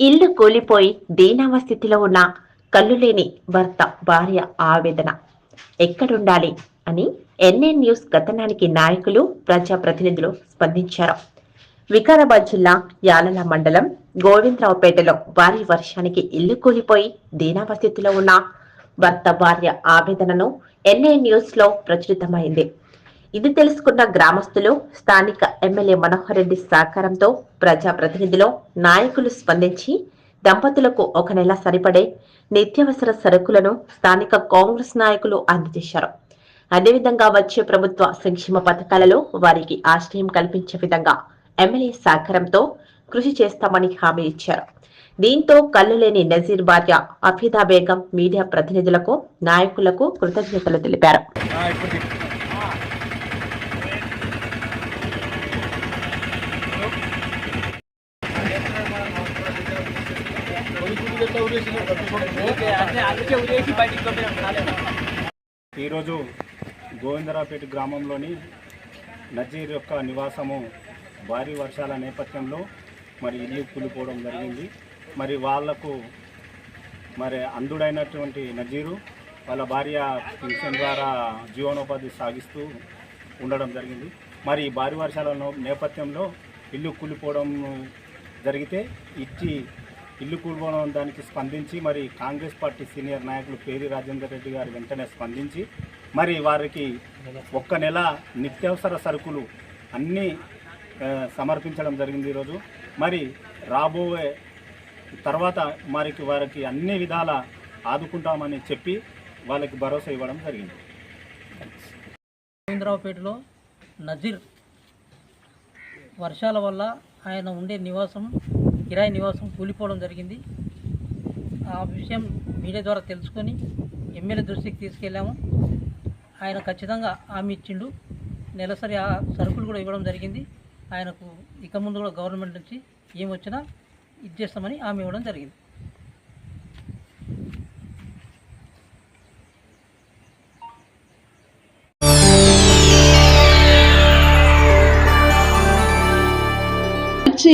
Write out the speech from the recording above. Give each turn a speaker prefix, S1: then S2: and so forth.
S1: ఇల్లు కూలిపోయి దీనావస్థితిలో ఉన్న కళ్ళు లేని భర్త భార్య ఆవేదన. ఎక్కడుండాలి అని ఎన్ఎన్ న్యూస్ కథనానికి నాయకులు ప్రజాప్రతినిధులు స్పందించారు. వికారాబాద్ జిల్లా యాలల మండలం గోవిందరావుపేటలో భారీ వర్షానికి ఇల్లు కూలిపోయి దీనావస్థితిలో ఉన్న భర్త భార్య ఆవేదనను ఎన్ఏ న్యూస్లో ప్రచురితమైంది. ఇది తెలుసుకున్న గ్రామస్తులు స్థానిక ఎమ్మెల్యే మనోహర్ రెడ్డి సహకారంతో ప్రజాప్రతినిధులు నాయకులు స్పందించి దంపతులకు ఒక నెల సరిపడే నిత్యావసర సరుకులను స్థానిక కాంగ్రెస్ నాయకులు అందజేశారు. అదేవిధంగా వచ్చే ప్రభుత్వ సంక్షేమ పథకాలలో వారికి ఆశ్రయం కల్పించే విధంగా ఎమ్మెల్యే సహకారంతో కృషి చేస్తామని హామీ ఇచ్చారు. దీంతో కళ్ళు లేని నజీర్ భార్య అఫీదా బేగం మీడియా ప్రతినిధులకు నాయకులకు కృతజ్ఞతలు తెలిపారు.
S2: ఈరోజు గోవిందరాపేట గ్రామంలోని నజీర్ యొక్క నివాసము భారీ వర్షాల నేపథ్యంలో మరి ఇల్లు కూలిపోవడం జరిగింది. మరి వాళ్ళకు మరి అంధుడైనటువంటి నజీరు వాళ్ళ భార్య పెన్షన్ ద్వారా జీవనోపాధి సాగిస్తూ ఉండడం జరిగింది. మరి ఈ భారీ వర్షాల నేపథ్యంలో ఇల్లు కూలిపోవడం జరిగితే ఇచ్చి ఇల్లు కూలిపోవడం దానికి స్పందించి మరి కాంగ్రెస్ పార్టీ సీనియర్ నాయకులు పేరి రాజేందర్ రెడ్డి గారు వెంటనే స్పందించి మరి వారికి ఒక్క నెల నిత్యావసర సరుకులు అన్నీ సమర్పించడం జరిగింది ఈరోజు. మరి రాబోయే తర్వాత మరికి వారికి అన్ని విధాల ఆదుకుంటామని చెప్పి వాళ్ళకి భరోసా ఇవ్వడం జరిగింది.
S3: గోవిందరావుపేటలో నజీర్ వర్షాల వల్ల ఆయన ఉండే నివాసం కిరాయి నివాసం కూలిపోవడం జరిగింది. ఆ విషయం మీడియా ద్వారా తెలుసుకొని ఎమ్మెల్యే దృష్టికి తీసుకెళ్ళాము. ఆయన ఖచ్చితంగా హామీ ఇచ్చిండు. నెలసరి ఆ సరుకులు కూడా ఇవ్వడం జరిగింది. ఆయనకు ఇక ముందు కూడా గవర్నమెంట్ నుంచి ఏం వచ్చినా ఇది చేస్తామని హామీ ఇవ్వడం జరిగింది.